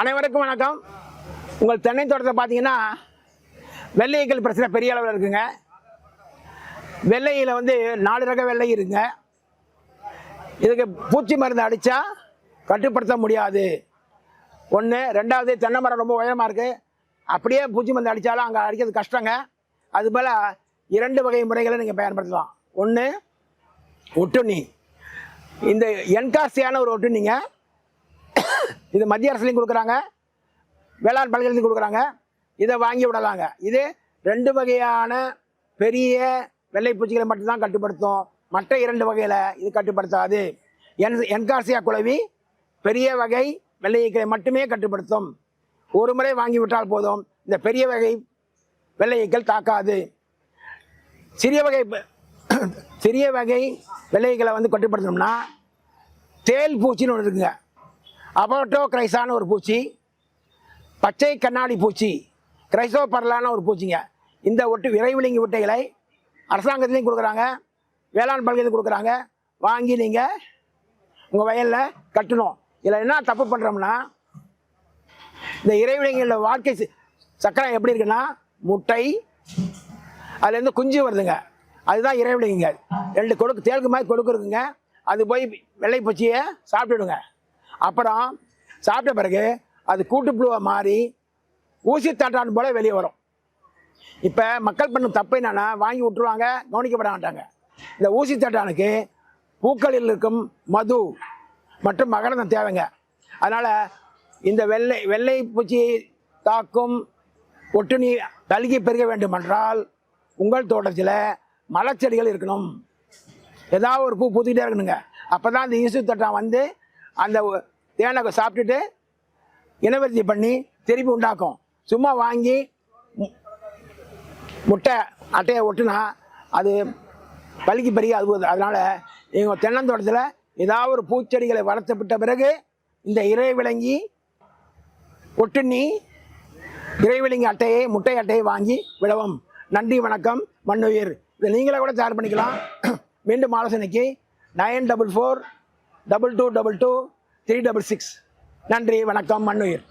அனைவருக்கும் வணக்கம். உங்கள் தென்னை தோட்டத்தை பார்த்தீங்கன்னா வெள்ளையீக்கள் பிரச்சனை பெரிய அளவில் இருக்குங்க. வெள்ளையில் வந்து நாலு ரக வெள்ளை இருக்குங்க இதுக்கு பூச்சி மருந்து அடித்தா கட்டுப்படுத்த முடியாது. ஒன்று ரெண்டாவது தென்னை மரம் ரொம்ப உயரமாக இருக்குது அப்படியே பூச்சி மருந்து அடித்தாலும் அங்கே அடிக்கிறது கஷ்டங்க. அதுபோல் இரண்டு வகை முறைகளை நீங்கள் பயன்படுத்தலாம். ஒன்று ஒட்டுண்ணி. இந்த என்காசியான ஒரு ஒட்டுண்ணிங்க. இது மத்திய அரசுலையும் கொடுக்குறாங்க. வேளாண் பல்கலைக்கழகத்தையும் கொடுக்குறாங்க. இதை வாங்கி விடலாங்க. இது ரெண்டு வகையான பெரிய வெள்ளை பூச்சிகளை மட்டும்தான் கட்டுப்படுத்தும். மற்ற இரண்டு வகையில் இது கட்டுப்படுத்தாது. என் என்கார்சியா குழவி பெரிய வகை வெள்ளையீக்களை மட்டுமே கட்டுப்படுத்தும். ஒரு முறை வாங்கி விட்டால் போதும். இந்த பெரிய வகை வெள்ளையீக்கள் தாக்காது. சிறிய வகை சிறிய வகை வெள்ளைகளை வந்து கட்டுப்படுத்தணும்னா தேல் பூச்சின்னு ஒன்று இருக்குங்க. அபோட்டோ கிரைசான ஒரு பூச்சி பச்சை கண்ணாடி பூச்சி கிரைசோ பரலான ஒரு பூச்சிங்க. இந்த ஒட்டு விரைவிலிங்கி ஒட்டைகளை அரசாங்கத்துலேயும் கொடுக்குறாங்க வேளாண் பல்கையிலும் கொடுக்குறாங்க. வாங்கி நீங்கள் உங்கள் வயலில் கட்டணும். இதில் என்ன தப்பு பண்ணுறோம்னா இந்த இறைவிலங்கியோட வாழ்க்கை சக்கரம் எப்படி இருக்குன்னா முட்டை அதுலேருந்து குஞ்சு வருதுங்க. அதுதான் இறைவிலங்கிங்க ரெண்டு கொடுக்கு தேளுக்கு மாதிரி கொடுக்கு இருக்குங்க அது போய் வெள்ளை பூச்சியை சாப்பிட்டுடுங்க. அப்புறம் சாப்பிட்ட பிறகு அது கூட்டுப்புழுவை மாறி ஊசி தட்டான் போல வெளியே வரும். இப்போ மக்கள் பண்ணும் தப்பு என்னென்னா வாங்கி விட்டுருவாங்க கவனிக்கப்பட மாட்டாங்க. இந்த ஊசி தட்டானுக்கு பூக்களில் இருக்கும் மது மற்றும் மகரந்தம் தேவைங்க. அதனால் இந்த வெள்ளை வெள்ளை பூச்சி தாக்கும் ஒட்டுணி தழுகி பெருக வேண்டுமென்றால் உங்கள் தோட்டத்தில் மலச்செடிகள் இருக்கணும். ஏதாவது ஒரு பூ பூத்துக்கிட்டே இருக்கணுங்க. அப்போ தான் இந்த ஈசு தட்டான் வந்து அந்த தேனை சாப்பிட்டுட்டு இனவர்த்தி பண்ணி திருப்பி உண்டாக்கும். சும்மா வாங்கி மு- முட்டை அட்டையை ஒட்டுனா அது பழுக்கி பெருகி அது அதனால் எங்கள் தென்னந்தோட்டத்தில் ஏதாவது ஒரு பூச்செடிகளை வளர்த்து விட்ட பிறகு இந்த இறை விளங்கி ஒட்டுண்ணி இறை விலங்கி அட்டையை முட்டை அட்டையை வாங்கி விடவும். நன்றி வணக்கம் மண்ணுயிர். இதை நீங்களே கூட தயார் பண்ணிக்கலாம். மீண்டும் ஆலோசனைக்கு nine double four double two double two three double six நன்றி வணக்கம் மண்ணுயிர்